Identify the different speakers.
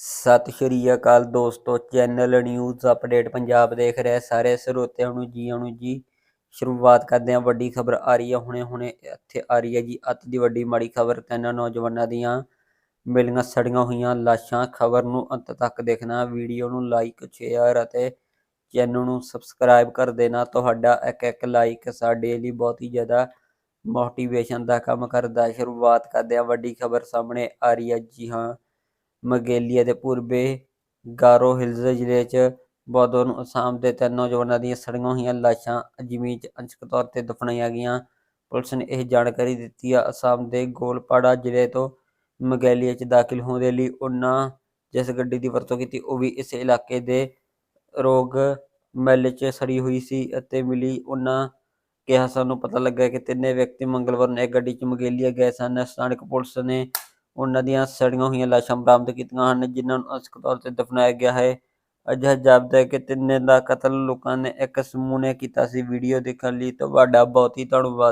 Speaker 1: ਸਤਿ ਸ਼੍ਰੀ ਅਕਾਲ ਦੋਸਤੋ, channel news update Punjab ਦੇਖ ਰਹੇ ਸਾਰੇ ਸਰੋਤਿਆਂ ਨੂੰ ਜੀ ਨੂੰ ਜੀ। ਸ਼ੁਰੂਆਤ ਕਰਦੇ ਹਾਂ, ਵੱਡੀ ਖਬਰ ਆ ਰਹੀ ਹੈ, ਹੁਣੇ ਹੁਣੇ ਇੱਥੇ ਆ ਰਹੀ ਹੈ ਜੀ, ਅੱਤ ਦੀ ਵੱਡੀ ਮਾੜੀ ਖਬਰ, ਤਿੰਨ ਨੌਜਵਾਨਾਂ ਦੀਆਂ ਮਿਲੀਆਂ ਸੜੀਆਂ ਹੋਈਆਂ ਲਾਸ਼ਾਂ। ਖਬਰ ਨੂੰ ਅੰਤ ਤੱਕ ਦੇਖਣਾ, ਵੀਡੀਓ ਨੂੰ ਲਾਈਕ ਸ਼ੇਅਰ ਅਤੇ ਚੈਨਲ ਨੂੰ ਸਬਸਕ੍ਰਾਈਬ ਕਰ ਦੇਣਾ। ਤੁਹਾਡਾ ਇੱਕ ਇੱਕ ਲਾਈਕ ਸਾਡੇ ਲਈ ਬਹੁਤ ਹੀ ਜ਼ਿਆਦਾ ਮੋਟੀਵੇਸ਼ਨ ਦਾ ਕੰਮ ਕਰਦਾ। ਸ਼ੁਰੂਆਤ ਕਰਦੇ ਹਾਂ, ਵੱਡੀ ਖਬਰ ਸਾਹਮਣੇ ਆ ਰਹੀ ਹੈ ਜੀ, ਹਾਂ। ਮਗੇਲੀਆ ਦੇ ਪੂਰਬੇ ਗਾਰੋ ਹਿਲਜ਼ ਜ਼ਿਲ੍ਹੇ 'ਚ ਬੌਧੋ ਨੂੰ ਅਸਾਮ ਦੇ ਤਿੰਨ ਨੌਜਵਾਨਾਂ ਦੀਆਂ ਸੜੀਆਂ ਹੋਈਆਂ ਲਾਸ਼ਾਂ ਜ਼ਮੀਨ 'ਚ ਅੰਸ਼ਕ ਤੌਰ ਤੇ ਦਫਨਾਈਆਂ ਗਈਆਂ। ਪੁਲਿਸ ਨੇ ਇਹ ਜਾਣਕਾਰੀ ਦਿੱਤੀ। ਆ ਅਸਾਮ ਦੇ ਗੋਲਪਾੜਾ ਜ਼ਿਲ੍ਹੇ ਤੋਂ ਮਗੇਲੀਆ 'ਚ ਦਾਖਲ ਹੋਣ ਦੇ ਲਈ ਉਹਨਾਂ ਜਿਸ ਗੱਡੀ ਦੀ ਵਰਤੋਂ ਕੀਤੀ, ਉਹ ਵੀ ਇਸ ਇਲਾਕੇ ਦੇ ਰੋਗ ਮਹਿਲ 'ਚ ਸੜੀ ਹੋਈ ਸੀ ਅਤੇ ਮਿਲੀ ਉਹਨਾਂ ਕਿਹਾ, ਸਾਨੂੰ ਪਤਾ ਲੱਗਾ ਕਿ ਤਿੰਨੇ ਵਿਅਕਤੀ ਮੰਗਲਵਾਰ ਨੂੰ ਇੱਕ ਗੱਡੀ 'ਚ ਮਗੇਲੀਆ ਗਏ ਸਨ। ਸਥਾਨਕ ਪੁਲਿਸ ਨੇ ਉਹਨਾਂ ਦੀਆਂ ਸੜੀਆਂ ਹੋਈਆਂ ਲਾਸ਼ਾਂ ਬਰਾਮਦ ਕੀਤੀਆਂ ਹਨ, ਜਿਨ੍ਹਾਂ ਨੂੰ ਅੰਸ਼ਕ ਤੌਰ ਤੇ ਦਫਨਾਇਆ ਗਿਆ ਹੈ। ਅਜਿਹਾ ਜਾਪਦਾ ਹੈ ਕਿ ਤਿੰਨੇ ਦਾ ਕਤਲ ਲੋਕਾਂ ਨੇ ਇੱਕ ਸਮੂਹ ਨੇ ਕੀਤਾ ਸੀ। ਵੀਡੀਓ ਦੇਖਣ ਲਈ ਤੁਹਾਡਾ ਬਹੁਤ ਹੀ ਧੰਨਵਾਦ।